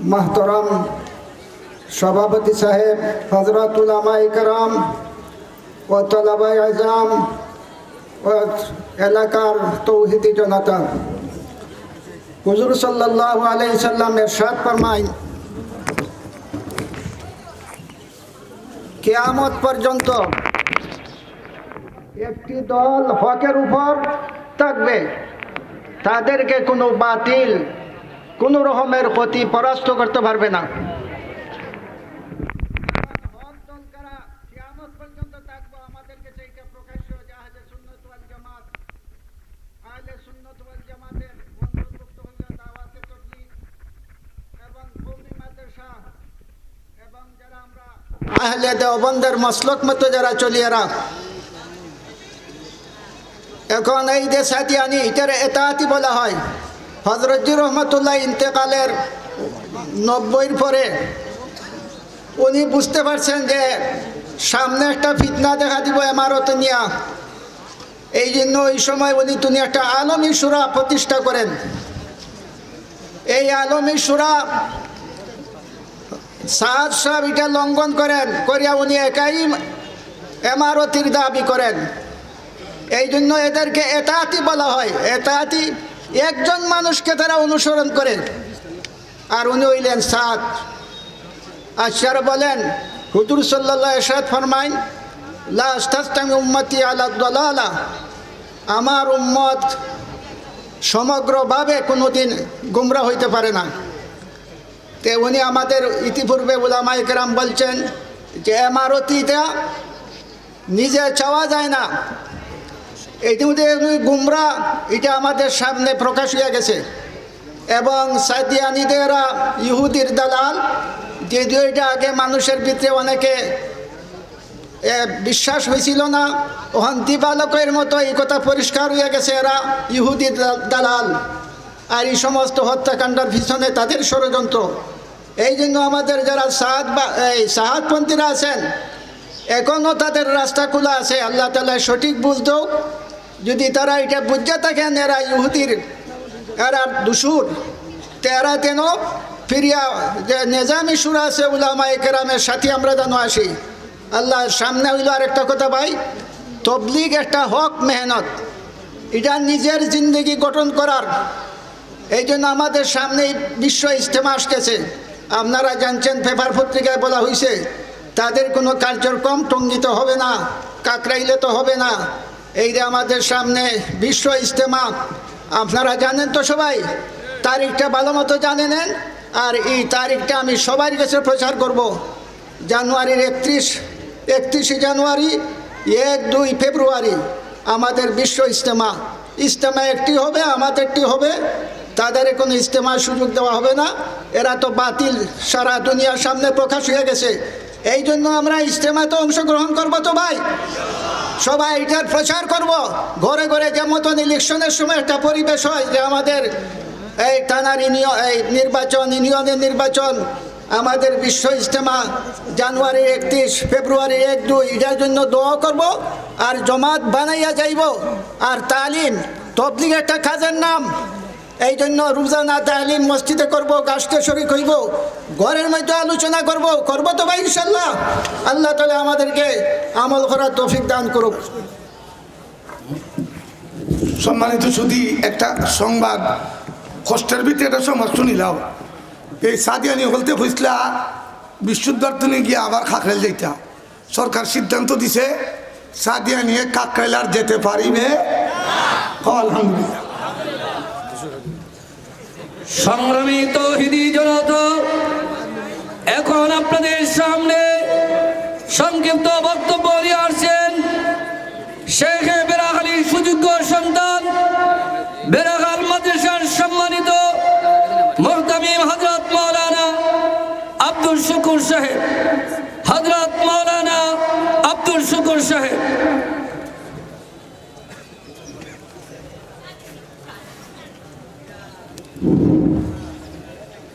মাহতরম সভাপতি সাহেব হজরতুল আমাই করম ও তলাবাই আজাম ও এলাকার তৌহিদি জনতা। হুজুর সাল্লাহ আলাই সাল্লাম এরশাদ ফরমাই কেয়ামত পর্যন্ত একটি দল হকের উপর থাকবে, তাদেরকে কোনো বাতিল কোনো রকমের ক্ষতি পরাস্ত করতে পারবে না। মতো যারা এখন এই যে সাদিয়ানি, এটার এতাহাতি বলা হয়। হজরতজি রহমতুল্লাহ ইন্তেকালের নব্বইয়ের পরে উনি বুঝতে পারছেন যে সামনে একটা ফিতনা দেখা দিব এমারত নিয়া। এই জন্য ওই সময় উনি তিনি একটা আলমী সুরা প্রতিষ্ঠা করেন। এই আলমী সুরা সাদ সাহেব এটা লঙ্ঘন করেন, করিয়া উনি একাই এমারতির দাবি করেন। এই জন্য এদেরকে এতাহাতি বলা হয়। এতাহাতি একজন মানুষকে তারা অনুসরণ করে। আর উনি হইলেন সাত। আশার বলেন, হুজুর সাল্লাহ এরশাদ ফরমাইন উম্মতি আলা আমার উম্মত সমগ্রভাবে কোনোদিন গুমরা হইতে পারে না। তে উনি আমাদের ইতিপূর্বে উলামাইকরাম বলছেন যে, এমারতিটা নিজে চাওয়া যায় না। ইতিমধ্যে গুমরা এটা আমাদের সামনে প্রকাশ হয়ে গেছে। এবং সাদিয়ানিদেরা, ইহুদির দালাল, যদিও এটা আগে মানুষের ভিতরে অনেকে বিশ্বাস হয়েছিল না ওখান দিবালকের মতো এই কথা পরিষ্কার হয়ে গেছে এরা, ইহুদি দালাল। আর এই সমস্ত হত্যাকাণ্ডের পিছনে তাদের ষড়যন্ত্র। এই জন্য আমাদের যারা সাহাদ বা, এই সাহাদপন্থীরা আছেন এখনও তাদের রাস্তা খোলা আছে। আল্লাহ তালা সঠিক বুঝতো যদি তারা এটা বুঝতে থাকেন এরা ইহুদির, এরা দুসুর তেরা তেন ফিরিয়া, যে নেজামি সুর আছে, উলামা কেরামের সাথে আমরা যেন আসি। আল্লাহ সামনে হইল আরেকটা কথা ভাই, তবলিগ একটা হক মেহনত। এটা নিজের জিন্দগি গঠন করার। এই জন্য আমাদের সামনে বিশ্ব ইজতেমা আসতেছে। আপনারা জানছেন, পেপার পত্রিকায় বলা হয়েছে তাদের কোনো কার্যক্রম টঙ্গিত হবে না, কাকরাইলে তো হবে না। এই যে আমাদের সামনে বিশ্ব ইজতেমা, আপনারা জানেন তো সবাই? তারিখটা ভালো মতো জানে নেন, আর এই তারিখটা আমি সবার কাছে প্রচার করব। জানুয়ারির একত্রিশ, একত্রিশে জানুয়ারি, এক, দুই ফেব্রুয়ারি, আমাদের বিশ্ব ইজতেমা। ইজতেমা একটি হবে, আমাদেরটি হবে, তাদের কোনো ইজতেমার সুযোগ দেওয়া হবে না। এরা তো বাতিল, সারা দুনিয়ার সামনে প্রকাশ হয়ে গেছে। এই জন্য আমরা ইজতেমাতে অংশগ্রহণ করব তো ভাই? সবাই এটার প্রচার করব। ঘরে ঘরে যে মতন ইলেকশনের সময় একটা পরিবেশ হয় যে আমাদের এই টানার ইউনিয়ন এই নির্বাচন, ইউনিয়নের নির্বাচন, আমাদের বিশ্ব ইজতেমা, জানুয়ারি একত্রিশ, ফেব্রুয়ারি এক দুই, এটার জন্য দোয়া করব আর জমাত বানাইয়া যাইব। আর তালিম, তবলিগ একটা কাজের নাম। এই জন্য রোজানা তালিম মসজিদে করব গাছতে শরিক হইব, ঘরের মধ্যে আলোচনা করব করব তো ভাই ইনশাল্লাহ আল্লাহ তালা আমাদেরকে আমল করার তৌফিক দান করুক। সম্মানিত শুধু একটা সংবাদ। কষ্টের ভিতরে একটা সংবাদ শুনিলাম এই সাদিয়ানি হলতে হইসলা বিশুদ্ধার্থনে গিয়ে আবার খাকরেল যাইতা। সরকার সিদ্ধান্ত দিছে সাদিয়ানি কাকরাইল আর যেতে পারিবে আলহামদুলিল্লাহ। সংগ্রামী তৌহিদি জনতা এখন আপনাদের সামনে সংক্ষিপ্ত বক্তব্য নিয়ে আসছেন শেখ বেরাক সুযোগ্য সন্তান বেরাক মাদ্রাসার সম্মানিত মোহতামিম হজরত মৌলানা আব্দুল শুকুর সাহেব। হজরত মৌলানা আব্দুল শুকুর সাহেব।